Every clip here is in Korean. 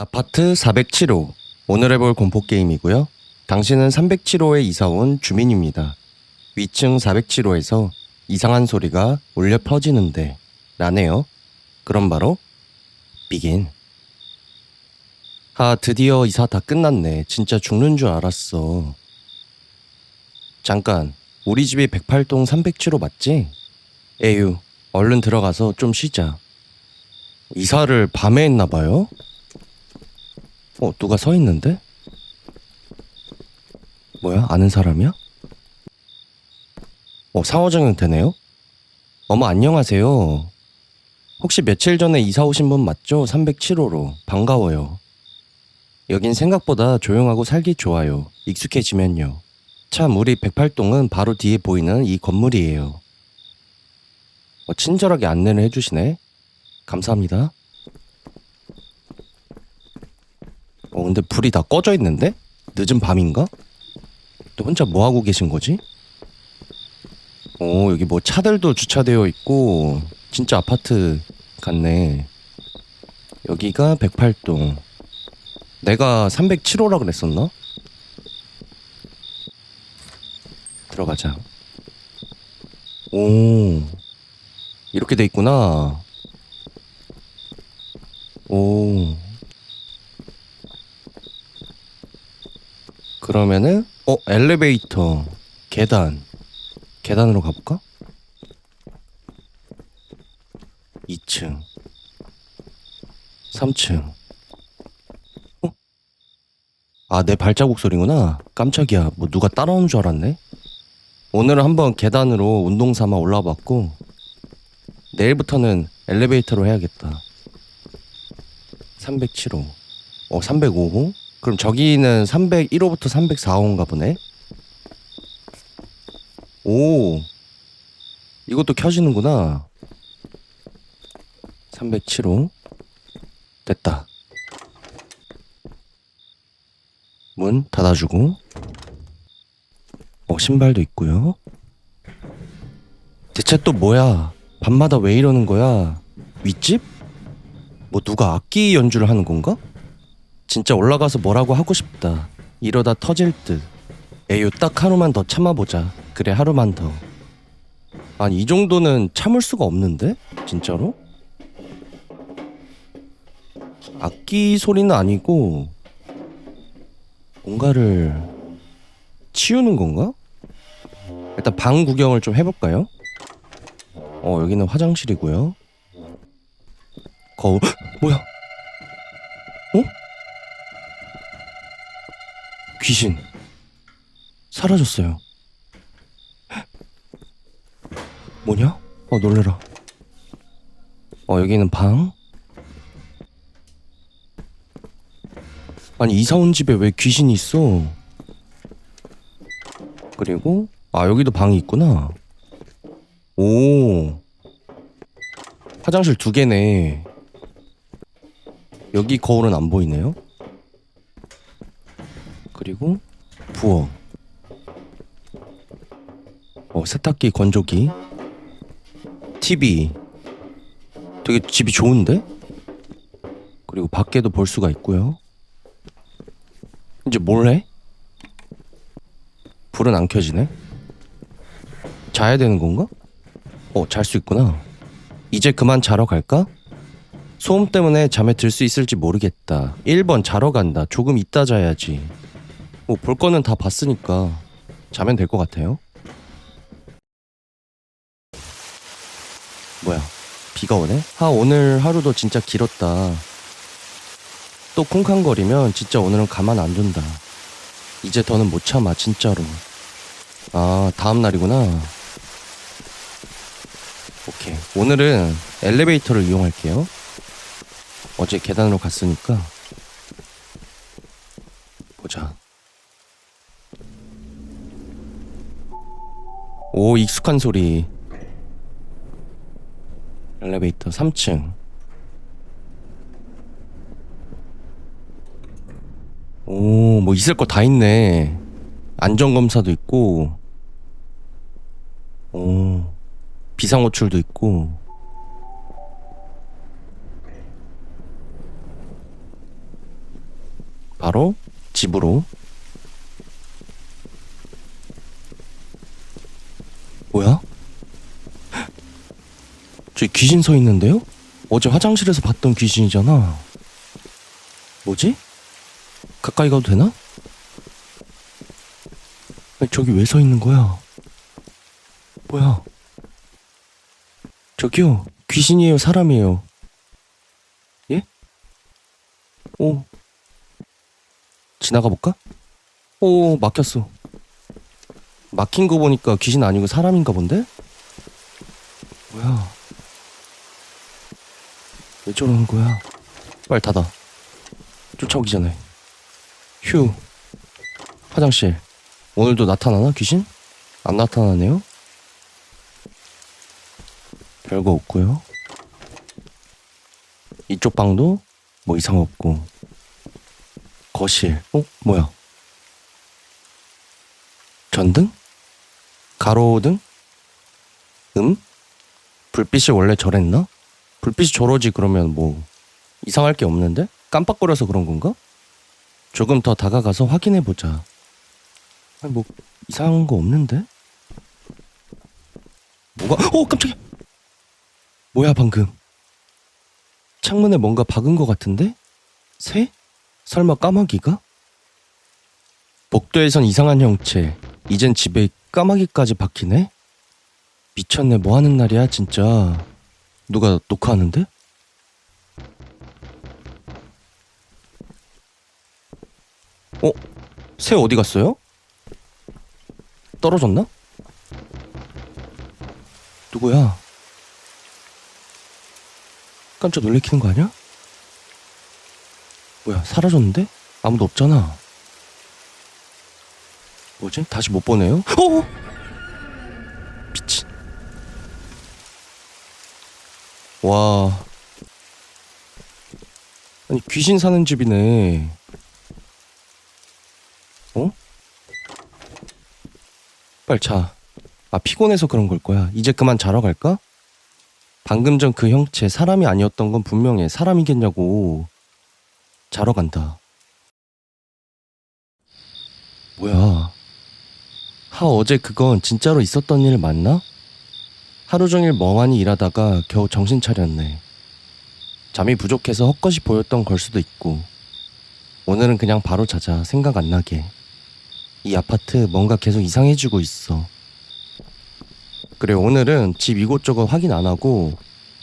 아파트 407호. 오늘 해볼 공포 게임이고요. 당신은 307호에 이사 온 주민입니다. 위층 407호에서 이상한 소리가 울려 퍼지는데 라네요. 그럼 바로 비긴. 아 드디어 이사 다 끝났네. 진짜 죽는 줄 알았어. 잠깐 우리 집이 108동 307호 맞지? 에휴 얼른 들어가서 좀 쉬자. 이사를 밤에 했나 봐요? 어, 누가 서 있는데? 뭐야? 아는 사람이야? 어, 상호정형 되네요? 어머, 안녕하세요. 혹시 며칠 전에 이사 오신 분 맞죠? 307호로. 반가워요. 여긴 생각보다 조용하고 살기 좋아요. 익숙해지면요. 참, 우리 108동은 바로 뒤에 보이는 이 건물이에요. 어, 친절하게 안내를 해주시네. 감사합니다. 근데 불이 다 꺼져 있는데? 늦은 밤인가? 또 혼자 뭐 하고 계신 거지? 오, 여기 뭐 차들도 주차되어 있고, 진짜 아파트 같네. 여기가 108동. 내가 307호라 그랬었나? 들어가자. 오, 이렇게 돼 있구나. 오. 그러면은 어 엘리베이터 계단 계단으로 가볼까? 2층 3층. 어? 아내 발자국 소리구나. 깜짝이야. 뭐 누가 따라오는 줄 알았네. 오늘은 한번 계단으로 운동 삼아 올라봤고 내일부터는 엘리베이터로 해야겠다. 307호. 어 305호 그럼 저기는 301호부터 304호인가 보네. 오, 이것도 켜지는구나. 307호. 됐다. 문 닫아주고. 어, 신발도 있고요. 대체 또 뭐야? 밤마다 왜 이러는 거야? 윗집? 뭐 누가 악기 연주를 하는 건가? 진짜 올라가서 뭐라고 하고 싶다. 이러다 터질 듯. 에휴, 딱 하루만 더 참아보자. 그래, 하루만 더. 아니, 이 정도는 참을 수가 없는데? 진짜로? 악기 소리는 아니고, 뭔가를 치우는 건가? 일단 방 구경을 좀 해볼까요? 어, 여기는 화장실이고요. 거울, 뭐야? 어? 귀신 사라졌어요. 뭐냐? 어 놀래라. 어 여기는 방. 아니 이사 온 집에 왜 귀신이 있어? 그리고 아 여기도 방이 있구나. 오 화장실 두 개네. 여기 거울은 안 보이네요. 그리고 부엌 어 세탁기 건조기. TV 되게 집이 좋은데? 그리고 밖에도 볼 수가 있고요. 이제 뭘 해? 불은 안 켜지네? 자야 되는 건가? 어 잘 수 있구나. 이제 그만 자러 갈까? 소음 때문에 잠에 들 수 있을지 모르겠다. 1번 자러 간다. 조금 이따 자야지 뭐 볼 거는 다 봤으니까 자면 될 것 같아요. 뭐야? 비가 오네? 아 오늘 하루도 진짜 길었다. 또 쿵쾅거리면 진짜 오늘은 가만 안 둔다. 이제 더는 못 참아 진짜로. 아 다음 날이구나. 오케이 오늘은 엘리베이터를 이용할게요. 어제 계단으로 갔으니까 보자. 오 익숙한 소리. 엘리베이터 3층. 오 뭐 있을 거 다 있네. 안전검사도 있고. 오 비상호출도 있고. 바로 집으로. 뭐야? 저기 귀신 서 있는데요? 어제 화장실에서 봤던 귀신이잖아. 뭐지? 가까이 가도 되나? 아니, 저기 왜 서 있는 거야? 뭐야? 저기요, 귀신이에요, 사람이에요? 예? 오. 지나가 볼까? 오, 막혔어. 막힌 거 보니까 귀신 아니고 사람인가 본데? 뭐야? 왜 저러는 거야? 빨리 닫아. 쫓아오기 전에. 휴. 화장실. 오늘도 나타나나 귀신? 안 나타나네요. 별거 없고요. 이쪽 방도 뭐 이상 없고. 거실. 어? 뭐야? 전등? 가로등? 음? 불빛이 원래 저랬나? 불빛이 저러지 그러면 뭐 이상할 게 없는데? 깜빡거려서 그런 건가? 조금 더 다가가서 확인해 보자. 아니 뭐 이상한 거 없는데? 뭐가? 어 깜짝이야. 뭐야 방금? 창문에 뭔가 박은 거 같은데? 새? 설마 까마귀가? 복도에선 이상한 형체. 이젠 집에 까마귀까지 박히네? 미쳤네 뭐 하는 날이야 진짜. 누가 녹화하는데? 어? 새 어디 갔어요? 떨어졌나? 누구야? 깜짝 놀래키는 거 아니야? 뭐야 사라졌는데? 아무도 없잖아 뭐지? 다시 못 보네요? 어? 미친 와 아니 귀신 사는 집이네 어? 빨리 자. 아 피곤해서 그런 걸 거야. 이제 그만 자러 갈까? 방금 전 그 형체 사람이 아니었던 건 분명해. 사람이겠냐고. 자러 간다. 뭐야? 하 어제 그건 진짜로 있었던 일 맞나? 하루 종일 멍하니 일하다가 겨우 정신 차렸네. 잠이 부족해서 헛것이 보였던 걸 수도 있고. 오늘은 그냥 바로 자자. 생각 안 나게. 이 아파트 뭔가 계속 이상해지고 있어. 그래, 오늘은 집 이곳저곳 확인 안 하고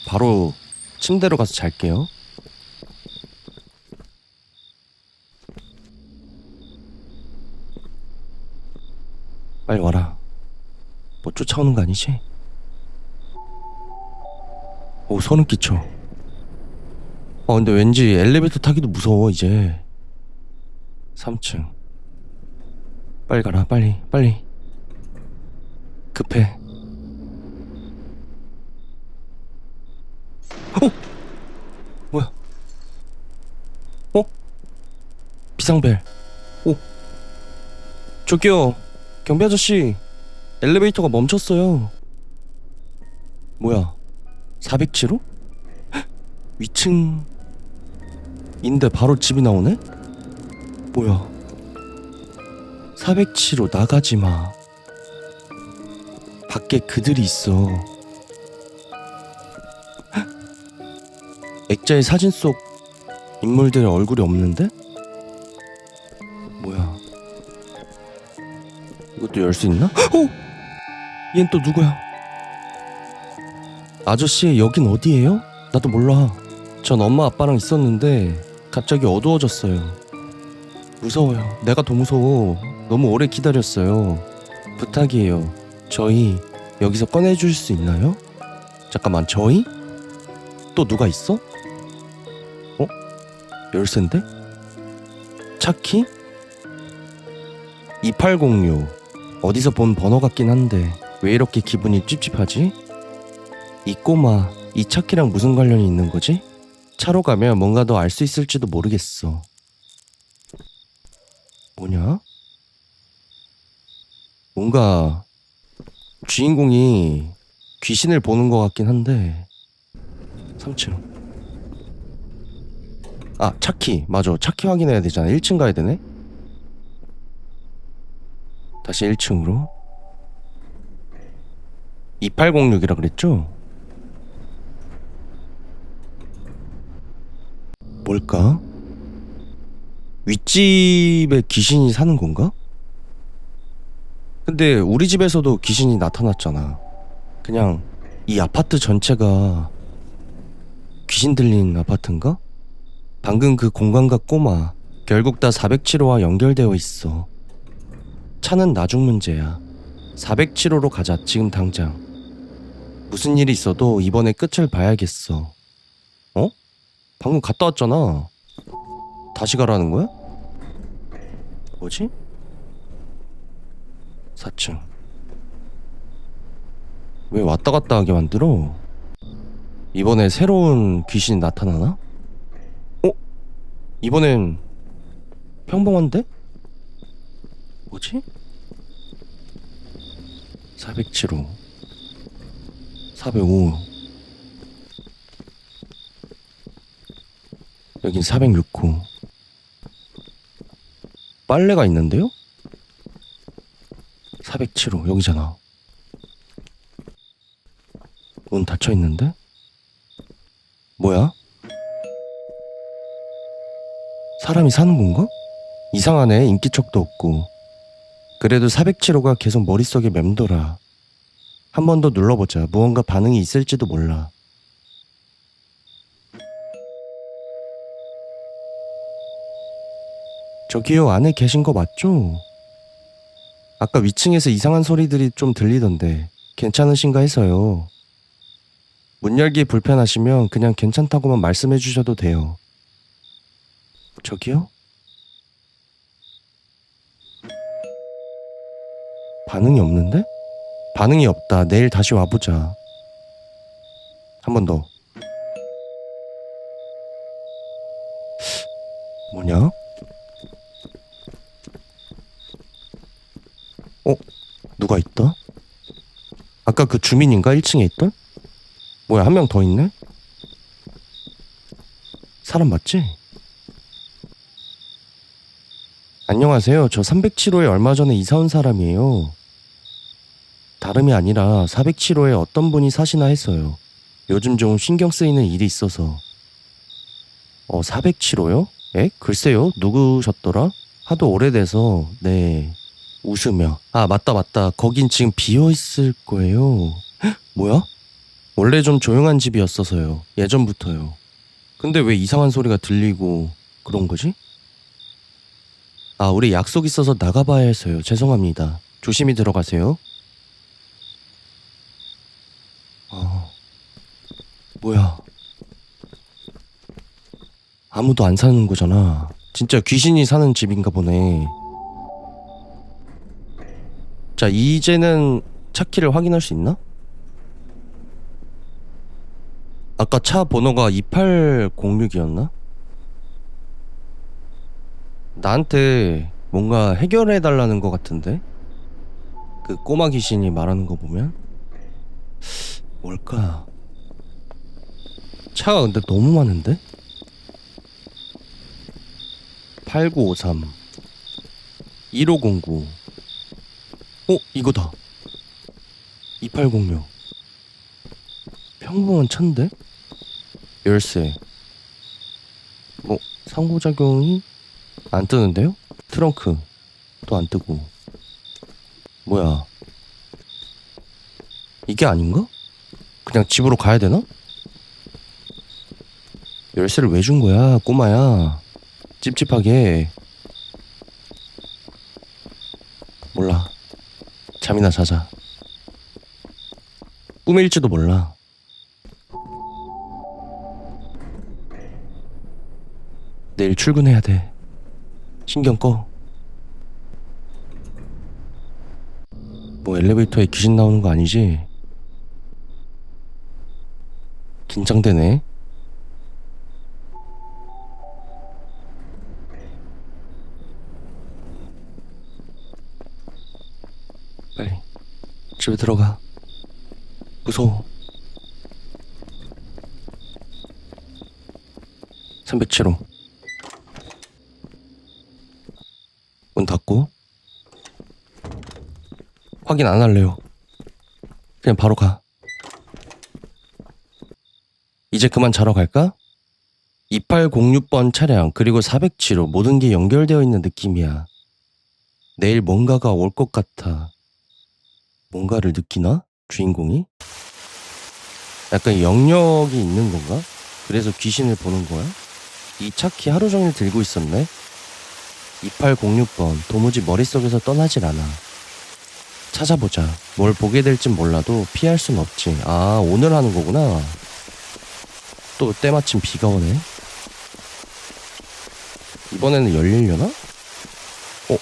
바로 침대로 가서 잘게요. 빨리 와라. 뭐 쫓아오는 거 아니지? 오, 소름 끼쳐. 아, 근데 왠지 엘리베이터 타기도 무서워, 이제. 3층. 빨리 가라 빨리 빨리 급해 어? 뭐야 어? 비상벨 오 저기요 경비 아저씨 엘리베이터가 멈췄어요 뭐야 407호? 위층인데 바로 집이 나오네? 뭐야 407호 나가지 마. 밖에 그들이 있어. 헉! 액자의 사진 속 인물들의 얼굴이 없는데? 이것도 열 수 있나? 어? 얜 또 누구야? 아저씨, 여긴 어디예요? 나도 몰라. 전 엄마 아빠랑 있었는데 갑자기 어두워졌어요. 무서워요. 내가 더 무서워. 너무 오래 기다렸어요. 부탁이에요. 저희 여기서 꺼내주실 수 있나요? 잠깐만, 저희? 또 누가 있어? 어? 열쇠인데? 차키? 2806. 어디서 본 번호 같긴 한데 왜 이렇게 기분이 찝찝하지? 이 꼬마, 이 차키랑 무슨 관련이 있는 거지? 차로 가면 뭔가 더 알 수 있을지도 모르겠어. 뭐냐? 뭔가 주인공이 귀신을 보는 것 같긴 한데 3층 아 차키 맞아 차키 확인해야 되잖아 1층 가야 되네 다시 1층으로 2806이라 그랬죠? 뭘까? 윗집에 귀신이 사는 건가? 근데 우리 집에서도 귀신이 나타났잖아. 그냥 이 아파트 전체가 귀신 들린 아파트인가? 방금 그 공간과 꼬마 결국 다 407호와 연결되어 있어. 차는 나중 문제야. 407호로 가자 지금 당장. 무슨 일이 있어도 이번에 끝을 봐야겠어. 어? 방금 갔다 왔잖아. 다시 가라는 거야? 뭐지? 4층. 왜 왔다 갔다 하게 만들어? 이번에 새로운 귀신이 나타나나? 어? 이번엔 평범한데? 뭐지? 407호 405 여긴 406호 빨래가 있는데요? 407호 여기잖아 문 닫혀 있는데? 뭐야? 사람이 사는 건가? 이상하네 인기척도 없고 그래도 407호가 계속 머릿속에 맴돌아 한 번 더 눌러보자 무언가 반응이 있을지도 몰라 저기요 안에 계신 거 맞죠? 아까 위층에서 이상한 소리들이 좀 들리던데 괜찮으신가 해서요. 문 열기 불편하시면 그냥 괜찮다고만 말씀해 주셔도 돼요. 저기요? 반응이 없는데? 반응이 없다. 내일 다시 와보자. 한 번 더. 뭐냐? 어? 누가 있다? 아까 그 주민인가? 1층에 있던? 뭐야, 한 명 더 있네? 사람 맞지? 안녕하세요. 저 307호에 얼마 전에 이사 온 사람이에요. 다름이 아니라 407호에 어떤 분이 사시나 했어요. 요즘 좀 신경 쓰이는 일이 있어서. 어, 407호요? 에? 글쎄요. 누구셨더라? 하도 오래돼서, 네. 웃으며. 아, 맞다, 맞다. 거긴 지금 비어있을 거예요. 헉, 뭐야? 원래 좀 조용한 집이었어서요. 예전부터요. 근데 왜 이상한 소리가 들리고 그런 거지? 아, 우리 약속 있어서 나가봐야 해서요. 죄송합니다. 조심히 들어가세요. 아, 뭐야. 아무도 안 사는 거잖아. 진짜 귀신이 사는 집인가 보네. 자, 이제는 차 키를 확인할 수 있나? 아까 차 번호가 2806이었나? 나한테 뭔가 해결해 달라는 것 같은데? 그 꼬마 귀신이 말하는 거 보면? 뭘까? 차가 근데 너무 많은데? 8953 1509 어? 이거다 2806 평범한 차인데? 열쇠 뭐 상호작용이 안 뜨는데요? 트렁크 또 안 뜨고 뭐야 이게 아닌가? 그냥 집으로 가야 되나? 열쇠를 왜 준 거야 꼬마야 찝찝하게 몰라 잠이나 자자 꿈일지도 몰라 내일 출근해야 돼 신경 꺼. 뭐 엘리베이터에 귀신 나오는 거 아니지? 긴장되네. 집에 들어가. 무서워. 307호. 문 닫고. 확인 안 할래요. 그냥 바로 가. 이제 그만 자러 갈까? 2806번 차량, 그리고 407호 모든 게 연결되어 있는 느낌이야. 내일 뭔가가 올 것 같아. 뭔가를 느끼나? 주인공이? 약간 영역이 있는 건가? 그래서 귀신을 보는 거야? 이 차키 하루 종일 들고 있었네? 2806번 도무지 머릿속에서 떠나질 않아. 찾아보자. 뭘 보게 될진 몰라도 피할 순 없지. 아, 오늘 하는 거구나. 또 때마침 비가 오네. 이번에는 열리려나? 어?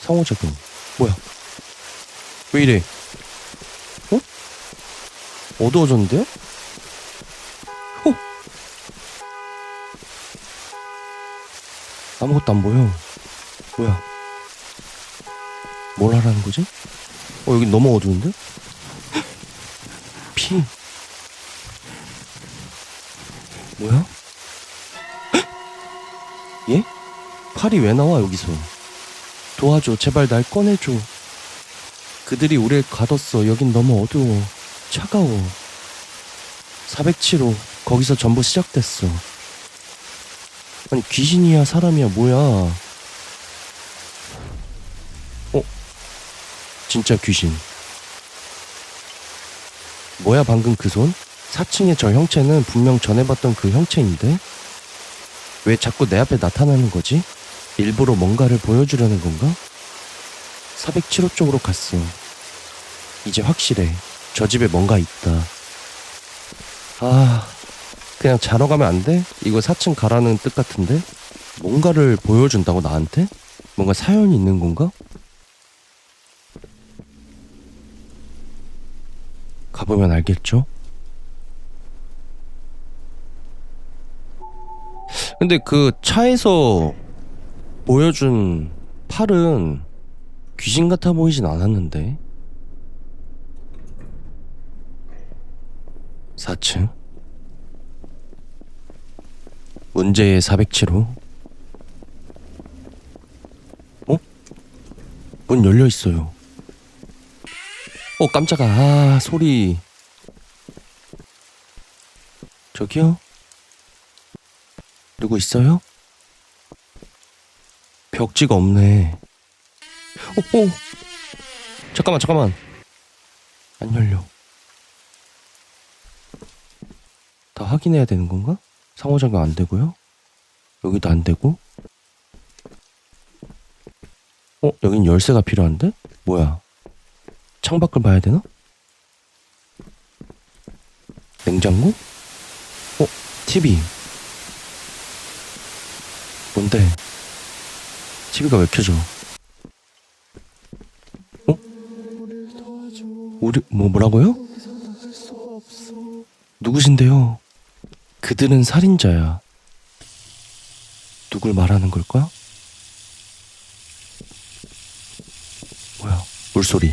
상호작용. 뭐야? 왜 이래? 어? 어두워졌는데요? 어? 아무것도 안 보여. 뭐야? 뭘 하라는 거지? 어, 여기 너무 어두운데? 피. 뭐야? 얘? 팔이 왜 나와, 여기서? 도와줘, 제발 날 꺼내줘. 그들이 우릴 가뒀어. 여긴 너무 어두워. 차가워. 407호, 거기서 전부 시작됐어. 아니, 귀신이야, 사람이야, 뭐야. 어? 진짜 귀신. 뭐야, 방금 그 손? 4층의 저 형체는 분명 전에 봤던 그 형체인데? 왜 자꾸 내 앞에 나타나는 거지? 일부러 뭔가를 보여주려는 건가? 407호 쪽으로 갔어. 이제 확실해. 저 집에 뭔가 있다. 아, 그냥 자러 가면 안 돼? 이거 4층 가라는 뜻 같은데? 뭔가를 보여준다고 나한테? 뭔가 사연이 있는 건가? 가보면 알겠죠? 근데 그 차에서 보여준 팔은 귀신 같아 보이진 않았는데. 4층. 문제의 407호. 어? 문 열려 있어요. 어, 깜짝아. 아, 소리. 저기요? 누구 있어요? 벽지가 없네. 오, 오. 잠깐만, 잠깐만. 안 열려. 다 확인해야 되는 건가? 상호작용 안 되고요. 여기도 안 되고. 어, 여긴 열쇠가 필요한데? 뭐야? 창밖을 봐야 되나? 냉장고? 어, TV. 뭔데? TV가 왜 켜져? 어? 우리 뭐 뭐라고요? 누구신데요? 그들은 살인자야. 누굴 말하는 걸까? 뭐야? 물소리.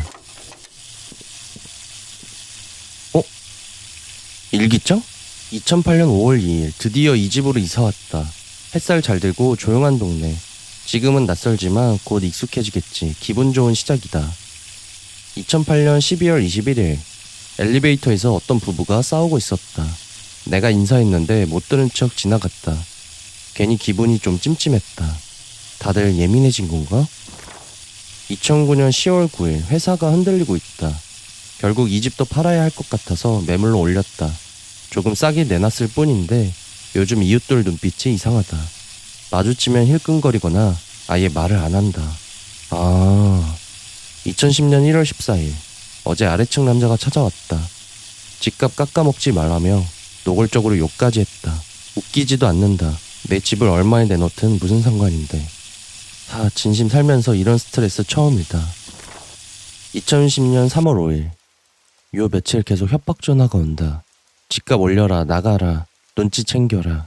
어? 일기장? 2008년 5월 2일 드디어 이 집으로 이사 왔다. 햇살 잘 들고 조용한 동네. 지금은 낯설지만 곧 익숙해지겠지. 기분 좋은 시작이다. 2008년 12월 21일 엘리베이터에서 어떤 부부가 싸우고 있었다. 내가 인사했는데 못 들은 척 지나갔다. 괜히 기분이 좀 찜찜했다. 다들 예민해진 건가? 2009년 10월 9일 회사가 흔들리고 있다. 결국 이 집도 팔아야 할 것 같아서 매물로 올렸다. 조금 싸게 내놨을 뿐인데 요즘 이웃들 눈빛이 이상하다. 마주치면 힐끔거리거나 아예 말을 안 한다. 아, 2010년 1월 14일 어제 아래층 남자가 찾아왔다. 집값 깎아먹지 말라며 노골적으로 욕까지 했다. 웃기지도 않는다. 내 집을 얼마에 내놓든 무슨 상관인데. 하, 진심 살면서 이런 스트레스 처음이다. 2010년 3월 5일. 요 며칠 계속 협박 전화가 온다. 집값 올려라, 나가라, 눈치 챙겨라.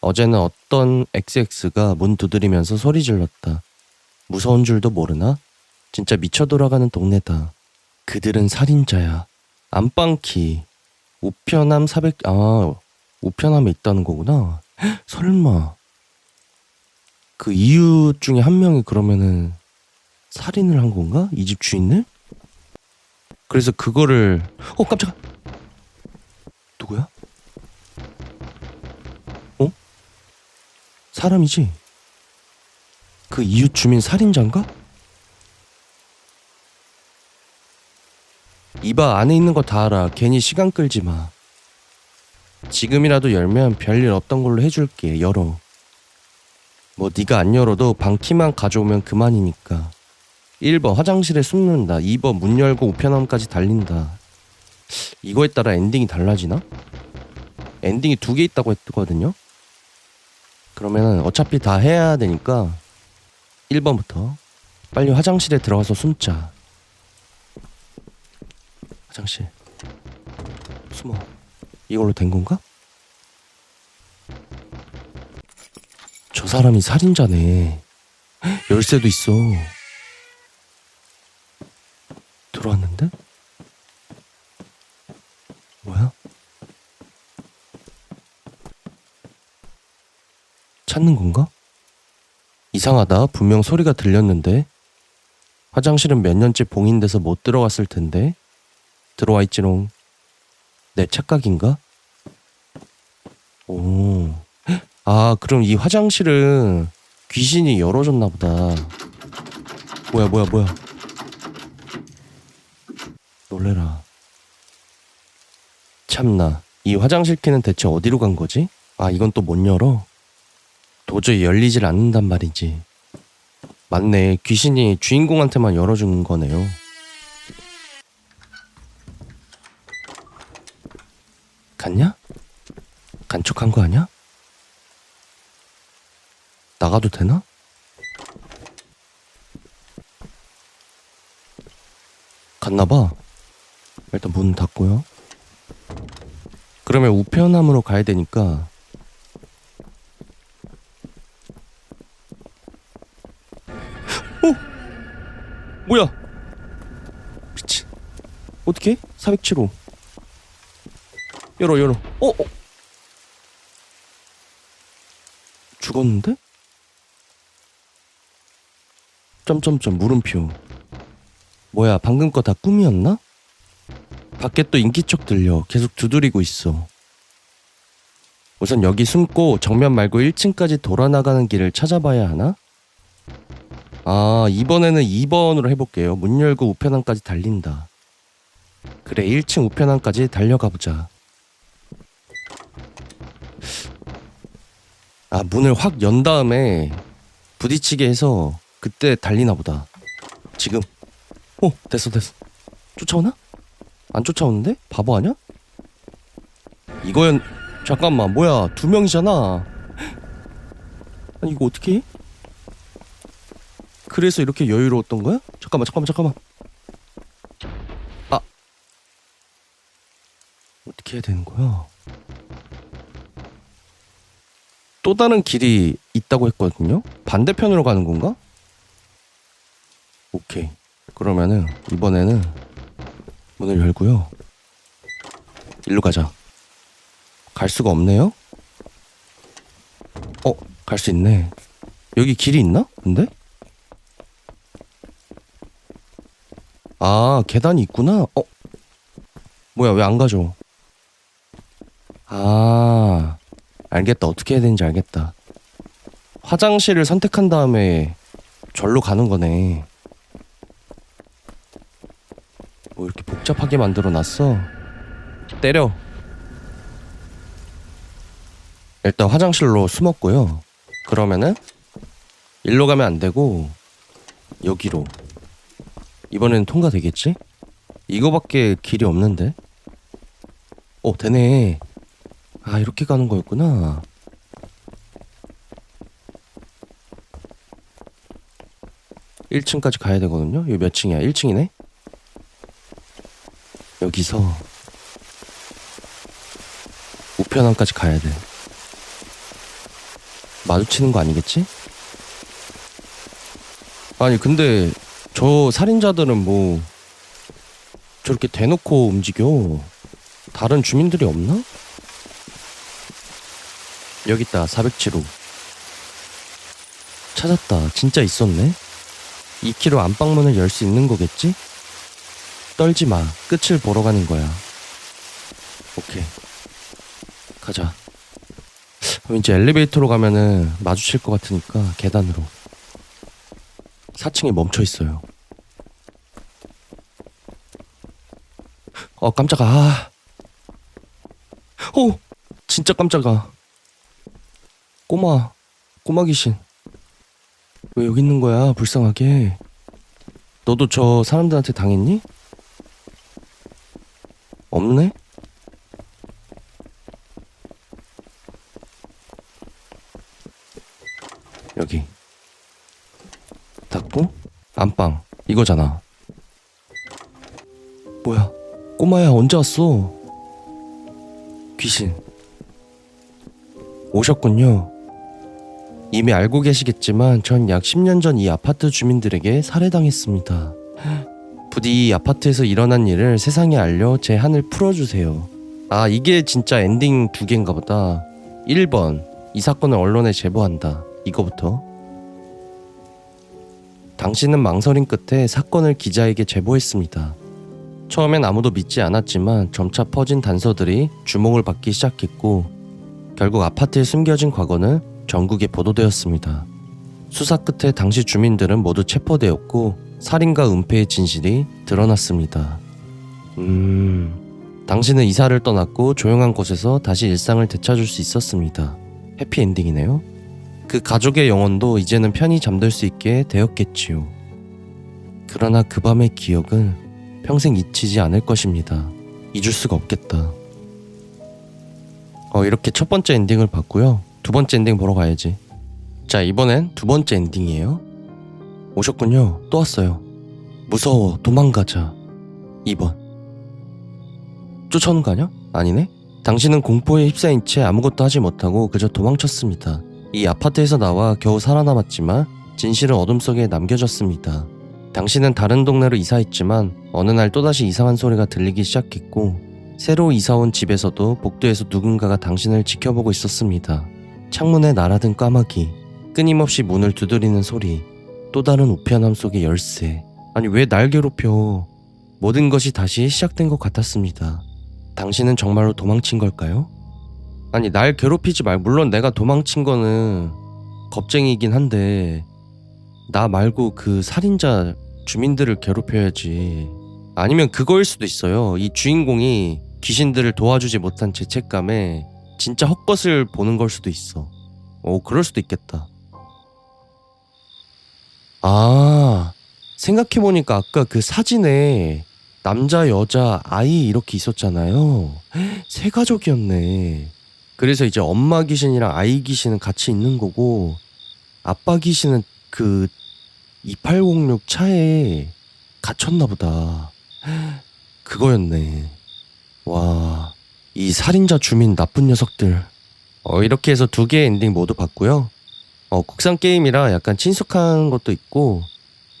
어제는 어떤 XX가 문 두드리면서 소리 질렀다. 무서운 줄도 모르나? 진짜 미쳐 돌아가는 동네다. 그들은 살인자야. 안방키. 우편함 400, 아, 우편함에 있다는 거구나. 헉, 설마. 그 이웃 중에 한 명이 그러면은 살인을 한 건가? 이 집 주인을? 그래서 그거를 어 깜짝아 누구야? 어? 사람이지? 그 이웃 주민 살인자인가? 이봐 안에 있는 거 다 알아. 괜히 시간 끌지 마. 지금이라도 열면 별일 없던 걸로 해줄게 열어. 뭐 네가 안 열어도 방키만 가져오면 그만이니까. 1번 화장실에 숨는다. 2번 문 열고 우편함까지 달린다. 이거에 따라 엔딩이 달라지나? 엔딩이 두 개 있다고 했거든요? 그러면은 어차피 다 해야 되니까 1번부터 빨리 화장실에 들어가서 숨자 화장실 숨어 이걸로 된 건가? 저 사람이 살인자네 헉, 열쇠도 있어 들어왔는데? 뭐야? 찾는 건가? 이상하다. 분명 소리가 들렸는데. 화장실은 몇 년째 봉인돼서 못 들어갔을 텐데. 들어와 있지롱. 내 착각인가? 오. 헉, 아, 그럼 이 화장실은 귀신이 열어줬나 보다. 뭐야, 뭐야, 뭐야. 놀래라. 참나, 이 화장실 키는 대체 어디로 간 거지? 아, 이건 또 못 열어? 도저히 열리질 않는단 말이지. 맞네, 귀신이 주인공한테만 열어준 거네요. 갔냐? 간척한 거 아니야? 나가도 되나? 갔나봐. 일단 문 닫고요. 그러면 우편함으로 가야 되니까 어? 뭐야? 미친. 어떻게? 407호. 열어 열어. 어? 어? 죽었는데? 점점점 물음표. 뭐야 방금 거 다 꿈이었나? 밖에 또 인기척 들려 계속 두드리고 있어 우선 여기 숨고 정면 말고 1층까지 돌아 나가는 길을 찾아봐야 하나? 아 이번에는 2번으로 해볼게요 문 열고 우편함까지 달린다 그래 1층 우편함까지 달려가 보자 아 문을 확 연 다음에 부딪히게 해서 그때 달리나 보다 지금 어 됐어 됐어 쫓아오나? 안 쫓아오는데? 바보 아니야? 이거연 잠깐만 뭐야 두 명이잖아 아니 이거 어떻게 해? 그래서 이렇게 여유로웠던 거야? 잠깐만 잠깐만 잠깐만 아 어떻게 해야 되는 거야? 또 다른 길이 있다고 했거든요? 반대편으로 가는 건가? 오케이 그러면은 이번에는 문을 열고요. 일로 가자. 갈 수가 없네요? 어, 갈 수 있네. 여기 길이 있나? 근데? 아, 계단이 있구나. 어? 뭐야, 왜 안 가죠? 아, 알겠다. 어떻게 해야 되는지 알겠다. 화장실을 선택한 다음에 절로 가는 거네. 뭐 이렇게 복잡하게 만들어 놨어. 때려. 일단 화장실로 숨었고요. 그러면은 일로 가면 안 되고 여기로. 이번엔 통과되겠지? 이거밖에 길이 없는데. 어, 되네. 아, 이렇게 가는 거였구나. 일층까지 가야 되거든요. 여기 몇 층이야? 1층이네? 여기서 우편함까지 가야 돼. 마주치는 거 아니겠지? 아니 근데 저 살인자들은 뭐 저렇게 대놓고 움직여. 다른 주민들이 없나? 여기 있다 407호. 찾았다. 진짜 있었네. 2km 안방문을 열 수 있는 거겠지? 떨지 마. 끝을 보러 가는 거야. 오케이. 가자. 왠지 엘리베이터로 가면은 마주칠 것 같으니까 계단으로. 4층에 멈춰 있어요. 어, 깜짝아. 아. 오! 진짜 깜짝아. 꼬마, 꼬마 귀신. 왜 여기 있는 거야, 불쌍하게. 너도 저 사람들한테 당했니? 없네? 여기. 닫고, 안방. 이거잖아. 뭐야, 꼬마야, 언제 왔어? 귀신. 오셨군요. 이미 알고 계시겠지만 전 약 10년 전 이 아파트 주민들에게 살해당했습니다. 부디 이 아파트에서 일어난 일을 세상에 알려 제 한을 풀어주세요. 아 이게 진짜 엔딩 두 개인가 보다. 1번 이 사건을 언론에 제보한다. 이거부터. 당신은 망설임 끝에 사건을 기자에게 제보했습니다. 처음엔 아무도 믿지 않았지만 점차 퍼진 단서들이 주목을 받기 시작했고 결국 아파트에 숨겨진 과거는 전국에 보도되었습니다. 수사 끝에 당시 주민들은 모두 체포되었고 살인과 은폐의 진실이 드러났습니다. 음, 당신은 이사를 떠났고 조용한 곳에서 다시 일상을 되찾을 수 있었습니다. 해피엔딩이네요. 그 가족의 영혼도 이제는 편히 잠들 수 있게 되었겠지요. 그러나 그 밤의 기억은 평생 잊히지 않을 것입니다. 잊을 수가 없겠다. 어, 이렇게 첫 번째 엔딩을 봤고요. 두 번째 엔딩 보러 가야지. 자, 이번엔 두 번째 엔딩이에요. 오셨군요. 또 왔어요. 무서워. 도망가자. 2번. 쫓아오는 거 아니야? 아니네? 당신은 공포에 휩싸인 채 아무것도 하지 못하고 그저 도망쳤습니다. 이 아파트에서 나와 겨우 살아남았지만 진실은 어둠 속에 남겨졌습니다. 당신은 다른 동네로 이사했지만 어느 날 또다시 이상한 소리가 들리기 시작했고 새로 이사온 집에서도 복도에서 누군가가 당신을 지켜보고 있었습니다. 창문에 날아든 까마귀, 끊임없이 문을 두드리는 소리, 또 다른 우편함 속의 열쇠. 아니 왜 날 괴롭혀? 모든 것이 다시 시작된 것 같았습니다. 당신은 정말로 도망친 걸까요? 아니 날 괴롭히지 말 물론 내가 도망친 거는 겁쟁이긴 한데 나 말고 그 살인자 주민들을 괴롭혀야지. 아니면 그거일 수도 있어요. 이 주인공이 귀신들을 도와주지 못한 죄책감에 진짜 헛것을 보는 걸 수도 있어. 오, 그럴 수도 있겠다. 아, 생각해보니까 아까 그 사진에 남자, 여자, 아이 이렇게 있었잖아요. 세 가족이었네. 그래서 이제 엄마 귀신이랑 아이 귀신은 같이 있는 거고, 아빠 귀신은 그 2806 차에 갇혔나 보다. 그거였네. 와, 이 살인자 주민 나쁜 녀석들. 어, 이렇게 해서 두 개의 엔딩 모두 봤고요. 어, 국산 게임이라 약간 친숙한 것도 있고,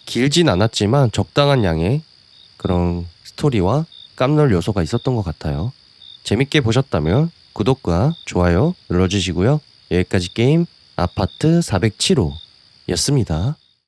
길진 않았지만 적당한 양의 그런 스토리와 깜놀 요소가 있었던 것 같아요. 재밌게 보셨다면 구독과 좋아요 눌러주시고요. 여기까지 게임 아파트 407호 였습니다.